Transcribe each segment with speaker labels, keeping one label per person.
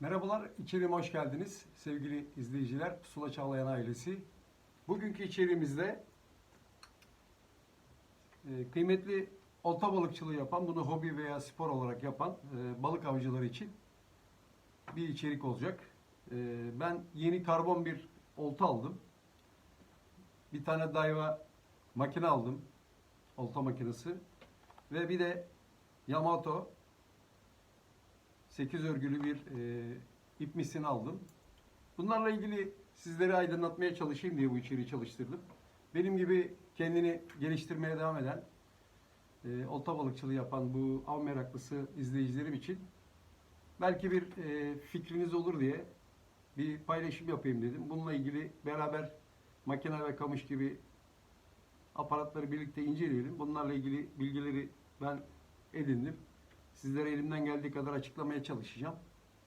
Speaker 1: Merhabalar, içeriğime hoş geldiniz sevgili izleyiciler, Pusula Çağlayan ailesi. Bugünkü içeriğimizde e, kıymetli olta balıkçılığı yapan, bunu hobi veya spor olarak yapan e, balık avcıları için bir içerik olacak. E, Ben yeni karbon bir olta aldım. Bir tane Daiwa makine aldım, olta makinesi. Ve bir de Yamato 8 örgülü bir e, ip misini aldım. Bunlarla ilgili sizleri aydınlatmaya çalışayım diye bu içeriği çalıştırdım. Benim gibi kendini geliştirmeye devam eden, e, olta balıkçılığı yapan bu av meraklısı izleyicilerim için belki bir e, fikriniz olur diye bir paylaşım yapayım dedim. Bununla ilgili beraber makine ve kamış gibi aparatları birlikte inceleyelim. Bunlarla ilgili bilgileri ben edindim. Sizlere elimden geldiği kadar açıklamaya çalışacağım.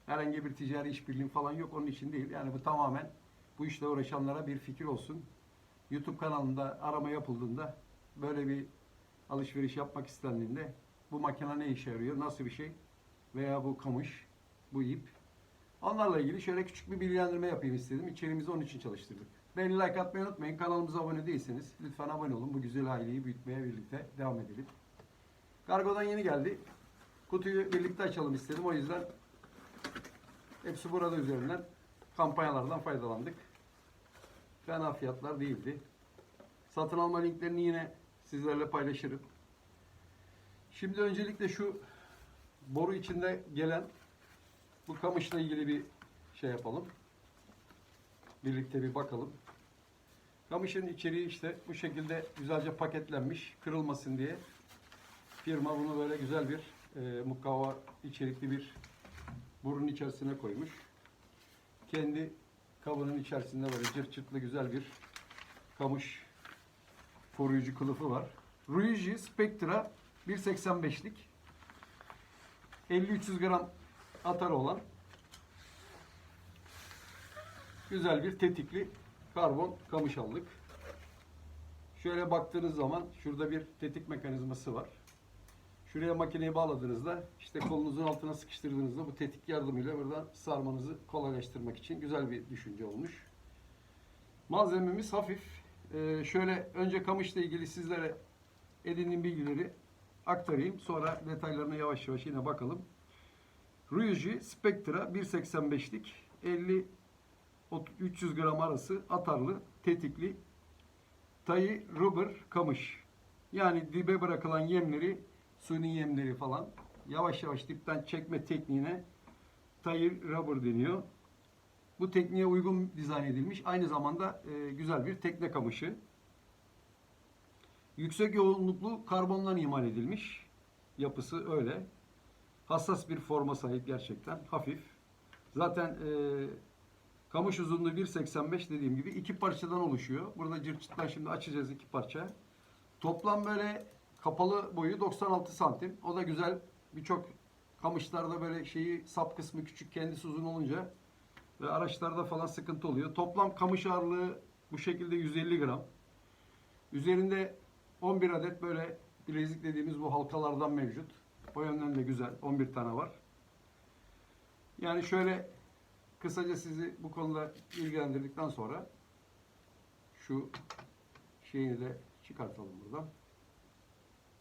Speaker 1: Herhangi bir ticari işbirliği falan yok onun için değil. Yani bu tamamen bu işle uğraşanlara bir fikir olsun. YouTube kanalında arama yapıldığında böyle bir alışveriş yapmak istendiğinde bu makine ne işe yarıyor, nasıl bir şey veya bu kamış, bu ip. Onlarla ilgili şöyle küçük bir bilgilendirme yapayım istedim. İçerimizi onun için çalıştırdık. Beğeni like atmayı unutmayın. Kanalımıza abone değilseniz lütfen abone olun. Bu güzel aileyi büyütmeye birlikte devam edelim. Kargodan yeni geldi. Kutuyu birlikte açalım istedim. O yüzden hepsi burada üzerinden kampanyalardan faydalandık. Fena fiyatlar değildi. Satın alma linklerini yine sizlerle paylaşırım. Şimdi öncelikle şu boru içinde gelen bu kamışla ilgili bir şey yapalım. Birlikte bir bakalım. Kamışın içeriği işte bu şekilde güzelce paketlenmiş. Kırılmasın diye. Firma bunu böyle güzel bir e, mukavva içerikli bir burun içerisine koymuş. Kendi kabının içerisinde böyle cırt cırtlı güzel bir kamış koruyucu kılıfı var. Ruiji Spectra 1.85'lik 50-300 gram atar olan güzel bir tetikli karbon kamış aldık. Şöyle baktığınız zaman şurada bir tetik mekanizması var. Şuraya makineyi bağladığınızda işte kolunuzun altına sıkıştırdığınızda bu tetik yardımıyla buradan sarmanızı kolaylaştırmak için güzel bir düşünce olmuş. Malzememiz hafif. Ee, şöyle önce kamışla ilgili sizlere edindiğim bilgileri aktarayım. Sonra detaylarına yavaş yavaş yine bakalım. Ruiji Spectra 1.85'lik 50 300 gram arası atarlı tetikli tayı rubber kamış. Yani dibe bırakılan yemleri suni yemleri falan yavaş yavaş dipten çekme tekniğine tayır rubber deniyor. Bu tekniğe uygun dizayn edilmiş. Aynı zamanda e, güzel bir tekne kamışı. Yüksek yoğunluklu karbondan imal edilmiş. Yapısı öyle. Hassas bir forma sahip gerçekten. Hafif. Zaten e, kamış uzunluğu 1.85 dediğim gibi iki parçadan oluşuyor. Burada cırçıttan şimdi açacağız iki parça. Toplam böyle kapalı boyu 96 santim. O da güzel. Birçok kamışlarda böyle şeyi sap kısmı küçük kendisi uzun olunca ve araçlarda falan sıkıntı oluyor. Toplam kamış ağırlığı bu şekilde 150 gram. Üzerinde 11 adet böyle bilezik dediğimiz bu halkalardan mevcut. O yönden de güzel. 11 tane var. Yani şöyle kısaca sizi bu konuda ilgilendirdikten sonra şu şeyini de çıkartalım buradan.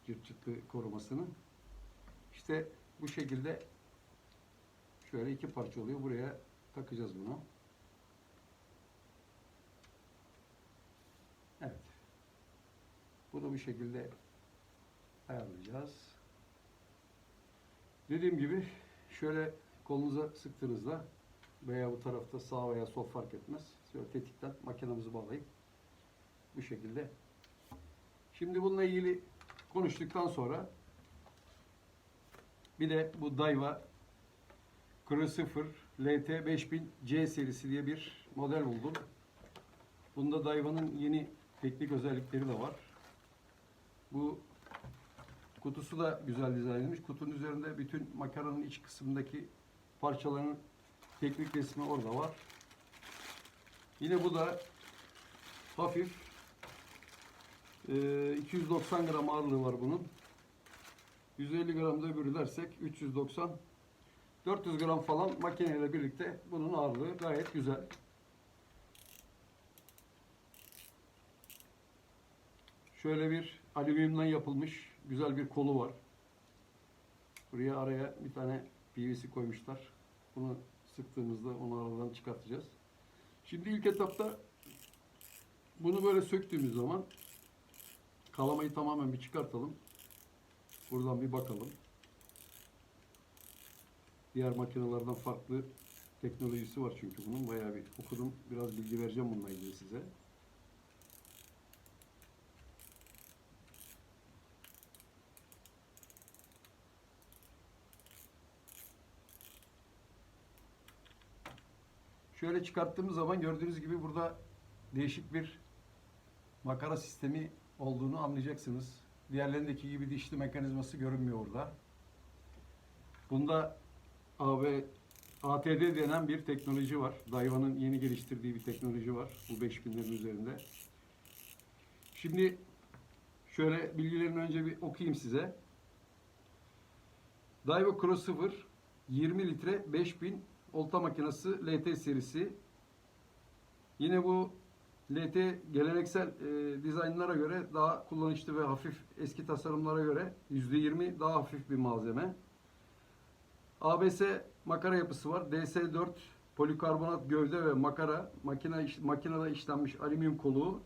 Speaker 1: Cırt cırtlı korumasını. İşte bu şekilde şöyle iki parça oluyor. Buraya takacağız bunu. Evet. Bunu bu şekilde ayarlayacağız. Dediğim gibi şöyle kolunuza sıktığınızda veya bu tarafta sağ veya sol fark etmez. Şöyle tetikten makinamızı bağlayıp bu şekilde. Şimdi bununla ilgili konuştuktan sonra bir de bu Daiwa Kuru 0 LT 5000 C serisi diye bir model buldum. Bunda Daiwa'nın yeni teknik özellikleri de var. Bu kutusu da güzel dizayn edilmiş. Kutunun üzerinde bütün makaranın iç kısmındaki parçaların teknik resmi orada var. Yine bu da hafif ee, 290 gram ağırlığı var bunun. 150 gram da öbürü dersek 390 400 gram falan makineyle birlikte bunun ağırlığı gayet güzel. Şöyle bir alüminyumdan yapılmış güzel bir kolu var. Buraya araya bir tane PVC koymuşlar. Bunu sıktığımızda onu aradan çıkartacağız. Şimdi ilk etapta bunu böyle söktüğümüz zaman kalamayı tamamen bir çıkartalım. Buradan bir bakalım. Diğer makinelerden farklı teknolojisi var çünkü bunun. Bayağı bir okudum. Biraz bilgi vereceğim bununla ilgili size. Şöyle çıkarttığımız zaman gördüğünüz gibi burada değişik bir makara sistemi olduğunu anlayacaksınız. Diğerlerindeki gibi dişli mekanizması görünmüyor orada. Bunda AB, ATD denen bir teknoloji var. Daiwa'nın yeni geliştirdiği bir teknoloji var. Bu 5000'lerin üzerinde. Şimdi şöyle bilgilerini önce bir okuyayım size. Daiwa Crossover 20 litre 5000 olta makinesi LT serisi. Yine bu LT geleneksel e, dizaynlara göre daha kullanışlı ve hafif eski tasarımlara göre %20 daha hafif bir malzeme. ABS makara yapısı var. DS4 polikarbonat gövde ve makara makine makinede işlenmiş alüminyum koluğu.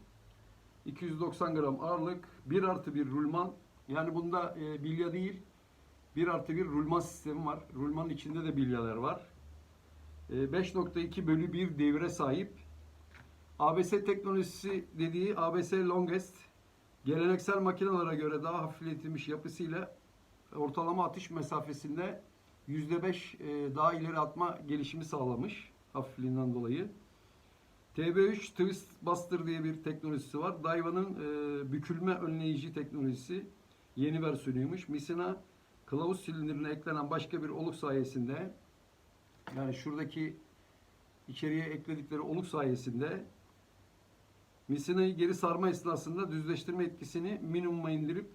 Speaker 1: 290 gram ağırlık. 1 artı 1 rulman. Yani bunda e, bilya değil 1 artı 1 rulman sistemi var. Rulmanın içinde de bilyalar var. E, 5.2 bölü 1 devre sahip. ABS teknolojisi dediği ABS Longest geleneksel makinelere göre daha hafifletilmiş yapısıyla ortalama atış mesafesinde %5 e, daha ileri atma gelişimi sağlamış hafifliğinden dolayı. TB3 Twist Buster diye bir teknolojisi var. Daiwa'nın e, bükülme önleyici teknolojisi yeni versiyonuymuş. Misina kılavuz silindirine eklenen başka bir oluk sayesinde yani şuradaki içeriye ekledikleri oluk sayesinde misinayı geri sarma esnasında düzleştirme etkisini minimuma indirip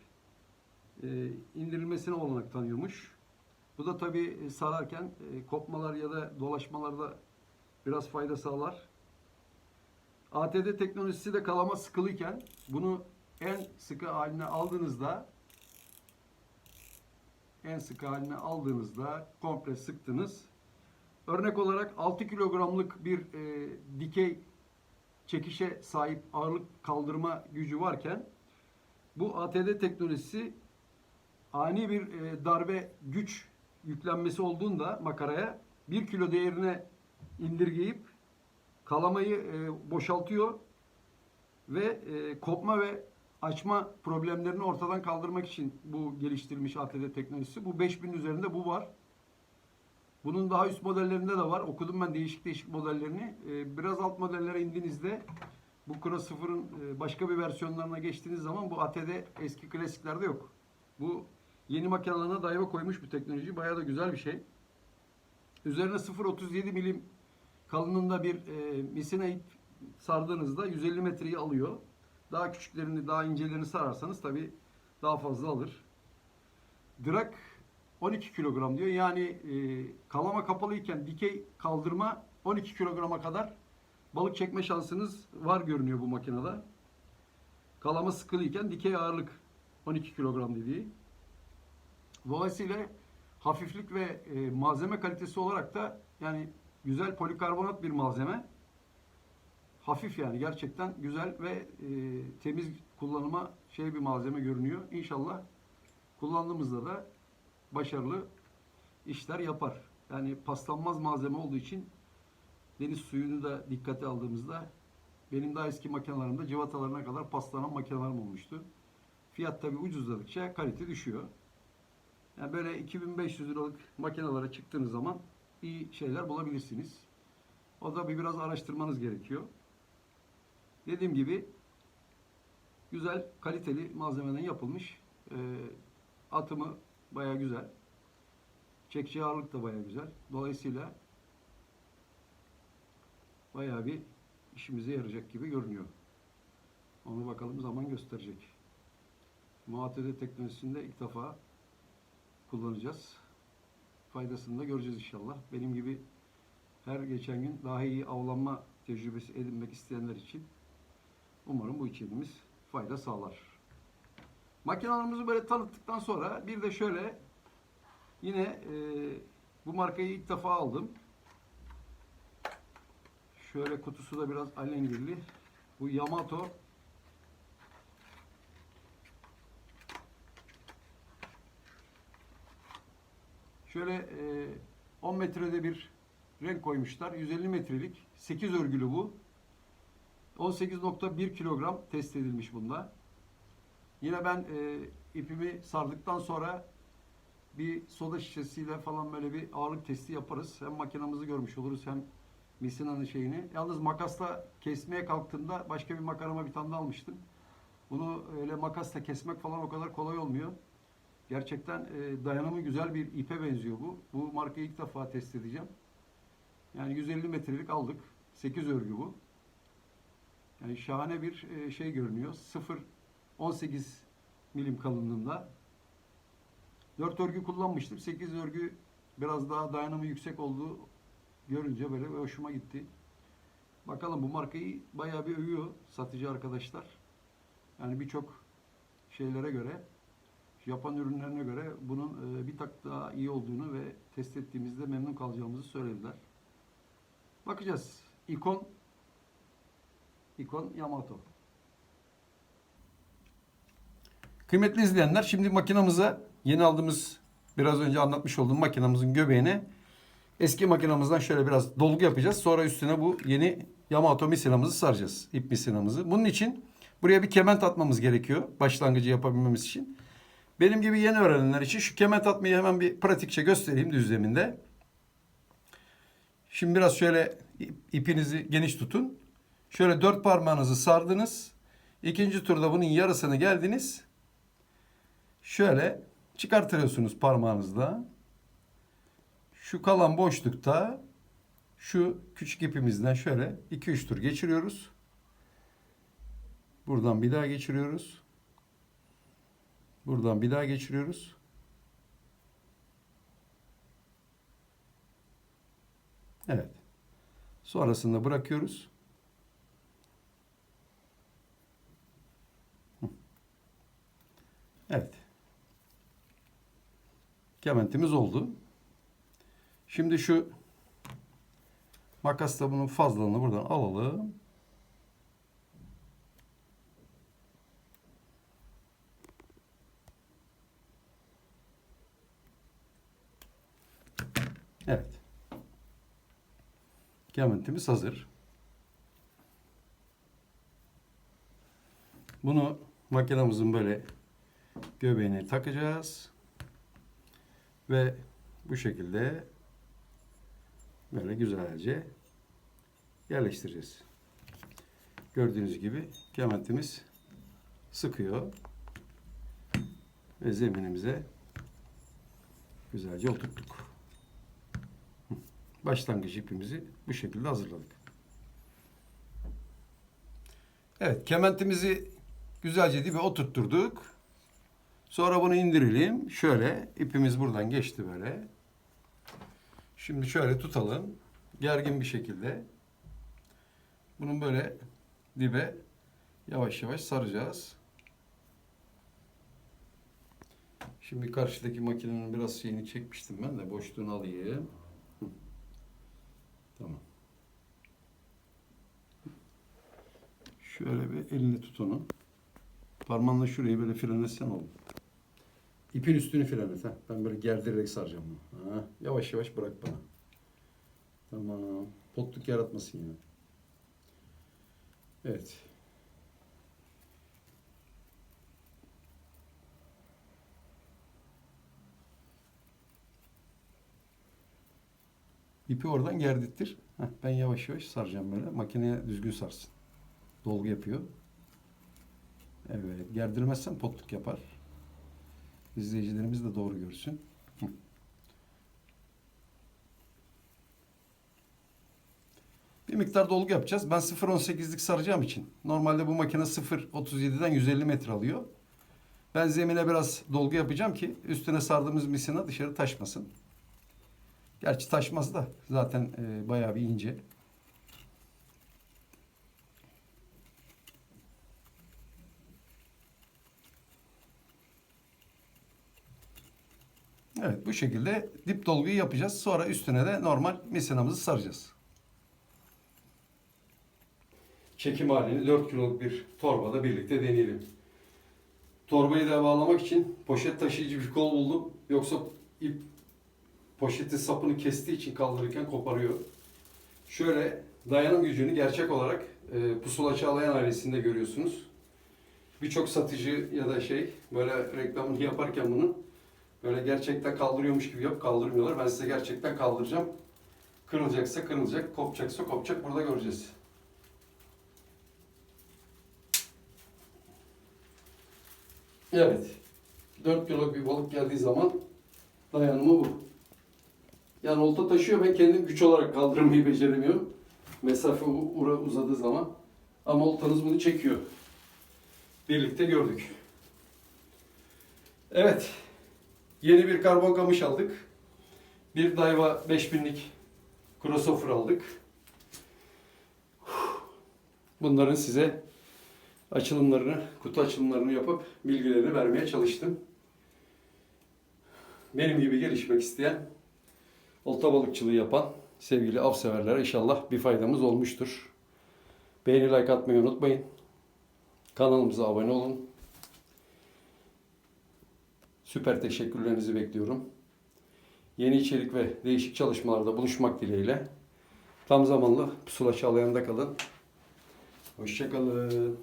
Speaker 1: e, indirilmesine olanak tanıyormuş. Bu da tabi sararken e, kopmalar ya da dolaşmalarda biraz fayda sağlar. ATD teknolojisi de kalama sıkılıyken bunu en sıkı haline aldığınızda en sıkı haline aldığınızda komple sıktınız. Örnek olarak 6 kilogramlık bir e, dikey çekişe sahip ağırlık kaldırma gücü varken bu ATD teknolojisi ani bir e, darbe güç yüklenmesi olduğunda makaraya 1 kilo değerine indirgeyip kalamayı e, boşaltıyor ve e, kopma ve açma problemlerini ortadan kaldırmak için bu geliştirilmiş ATD teknolojisi. Bu 5000 üzerinde bu var. Bunun daha üst modellerinde de var. Okudum ben değişik değişik modellerini. Ee, biraz alt modellere indiğinizde bu Cross 0'ın e, başka bir versiyonlarına geçtiğiniz zaman bu ATD eski klasiklerde yok. Bu yeni makinelerine Daiwa koymuş bir teknoloji. Bayağı da güzel bir şey. Üzerine 0.37 milim kalınlığında bir e, misina ip sardığınızda 150 metreyi alıyor. Daha küçüklerini, daha incelerini sararsanız tabii daha fazla alır. Drag 12 kilogram diyor. Yani e, kalama kapalıyken dikey kaldırma 12 kilograma kadar balık çekme şansınız var görünüyor bu makinede. Kalama sıkılıyken dikey ağırlık 12 kilogram dediği. Dolayısıyla hafiflik ve e, malzeme kalitesi olarak da yani güzel polikarbonat bir malzeme. Hafif yani gerçekten güzel ve e, temiz kullanıma şey bir malzeme görünüyor. İnşallah kullandığımızda da başarılı işler yapar. Yani paslanmaz malzeme olduğu için deniz suyunu da dikkate aldığımızda benim daha eski makinelerimde civatalarına kadar paslanan makinelerim olmuştu. Fiyat tabi ucuzladıkça kalite düşüyor. Yani böyle 2500 liralık makinelere çıktığınız zaman iyi şeyler bulabilirsiniz. O da bir biraz araştırmanız gerekiyor. Dediğim gibi güzel, kaliteli malzemeden yapılmış e, atımı Baya güzel. Çekici ağırlık da baya güzel. Dolayısıyla baya bir işimize yarayacak gibi görünüyor. Onu bakalım zaman gösterecek. Muhatede teknolojisinde ilk defa kullanacağız. faydasını da göreceğiz inşallah. Benim gibi her geçen gün daha iyi avlanma tecrübesi edinmek isteyenler için umarım bu içeriğimiz fayda sağlar. Makinalarımızı böyle tanıttıktan sonra bir de şöyle yine e, bu markayı ilk defa aldım. Şöyle kutusu da biraz alengirli. Bu Yamato Şöyle e, 10 metrede bir renk koymuşlar. 150 metrelik. 8 örgülü bu. 18.1 kilogram test edilmiş bunda. Yine ben e, ipimi sardıktan sonra bir soda şişesiyle falan böyle bir ağırlık testi yaparız. Hem makinamızı görmüş oluruz hem misinanın şeyini. Yalnız makasla kesmeye kalktığımda başka bir makarama bir tane almıştım. Bunu öyle makasla kesmek falan o kadar kolay olmuyor. Gerçekten e, dayanımı güzel bir ipe benziyor bu. Bu markayı ilk defa test edeceğim. Yani 150 metrelik aldık. 8 örgü bu. Yani şahane bir e, şey görünüyor. 0 18 milim kalınlığında. 4 örgü kullanmıştım. 8 örgü biraz daha dayanımı yüksek olduğu görünce böyle hoşuma gitti. Bakalım bu markayı bayağı bir övüyor satıcı arkadaşlar. Yani birçok şeylere göre Japon ürünlerine göre bunun e, bir tak daha iyi olduğunu ve test ettiğimizde memnun kalacağımızı söylediler. Bakacağız. İkon İkon Yamato. Kıymetli izleyenler şimdi makinamıza yeni aldığımız biraz önce anlatmış olduğum makinamızın göbeğine eski makinamızdan şöyle biraz dolgu yapacağız. Sonra üstüne bu yeni Yamato misinamızı saracağız. ip misinamızı. Bunun için buraya bir kement atmamız gerekiyor. Başlangıcı yapabilmemiz için. Benim gibi yeni öğrenenler için şu kement atmayı hemen bir pratikçe göstereyim düz zeminde. Şimdi biraz şöyle ipinizi geniş tutun. Şöyle dört parmağınızı sardınız. İkinci turda bunun yarısını geldiniz. Şöyle çıkartıyorsunuz parmağınızla. Şu kalan boşlukta şu küçük ipimizden şöyle 2-3 tur geçiriyoruz. Buradan bir daha geçiriyoruz. Buradan bir daha geçiriyoruz. Evet. Sonrasında bırakıyoruz. Evet. Kementimiz oldu. Şimdi şu makasla bunun fazlalığını buradan alalım. Evet. Kementimiz hazır. Bunu makinamızın böyle göbeğine takacağız. Ve bu şekilde böyle güzelce yerleştireceğiz. Gördüğünüz gibi kementimiz sıkıyor. Ve zeminimize güzelce oturttuk. Başlangıç ipimizi bu şekilde hazırladık. Evet, kementimizi güzelce dibe oturtturduk. Sonra bunu indirelim. Şöyle ipimiz buradan geçti böyle. Şimdi şöyle tutalım. Gergin bir şekilde. Bunun böyle dibe yavaş yavaş saracağız. Şimdi karşıdaki makinenin biraz şeyini çekmiştim ben de boşluğunu alayım. Tamam. Şöyle bir elini tut. Parmağınla şurayı böyle frenletsen oğlum. İpin üstünü frenlet. Ha. Ben böyle gerdirerek saracağım bunu. Ha. Yavaş yavaş bırak bana. Tamam. Potluk yaratmasın ya. Evet. İpi oradan gerdittir. Heh, ben yavaş yavaş saracağım böyle. Makineye düzgün sarsın. Dolgu yapıyor. Evet. Gerdirmezsen potluk yapar. İzleyicilerimiz de doğru görsün. Bir miktar dolgu yapacağız. Ben 0.18'lik saracağım için. Normalde bu makine 0.37'den 150 metre alıyor. Ben zemine biraz dolgu yapacağım ki üstüne sardığımız misina dışarı taşmasın. Gerçi taşmaz da zaten e, bayağı bir ince. Evet bu şekilde dip dolguyu yapacağız. Sonra üstüne de normal misinamızı saracağız. Çekim halini 4 kiloluk bir torbada birlikte deneyelim. Torbayı da bağlamak için poşet taşıyıcı bir kol buldum. Yoksa ip poşetin sapını kestiği için kaldırırken koparıyor. Şöyle dayanım gücünü gerçek olarak e, pusula çağlayan ailesinde görüyorsunuz. Birçok satıcı ya da şey böyle reklamını yaparken bunu böyle gerçekten kaldırıyormuş gibi yap kaldırmıyorlar. Ben size gerçekten kaldıracağım. Kırılacaksa kırılacak, kopacaksa kopacak burada göreceğiz. Evet. 4 kilo bir balık geldiği zaman dayanımı bu. Yani olta taşıyor ben kendim güç olarak kaldırmayı beceremiyorum. Mesafe uzadığı zaman. Ama oltanız bunu çekiyor. Birlikte gördük. Evet. Yeni bir karbon kamış aldık. Bir Daiwa 5000'lik crossover aldık. Bunların size açılımlarını, kutu açılımlarını yapıp bilgilerini vermeye çalıştım. Benim gibi gelişmek isteyen, olta balıkçılığı yapan sevgili av severlere inşallah bir faydamız olmuştur. Beğeni like atmayı unutmayın. Kanalımıza abone olun. Süper teşekkürlerinizi bekliyorum. Yeni içerik ve değişik çalışmalarda buluşmak dileğiyle. Tam zamanlı pusula çağlayanında kalın. Hoşçakalın.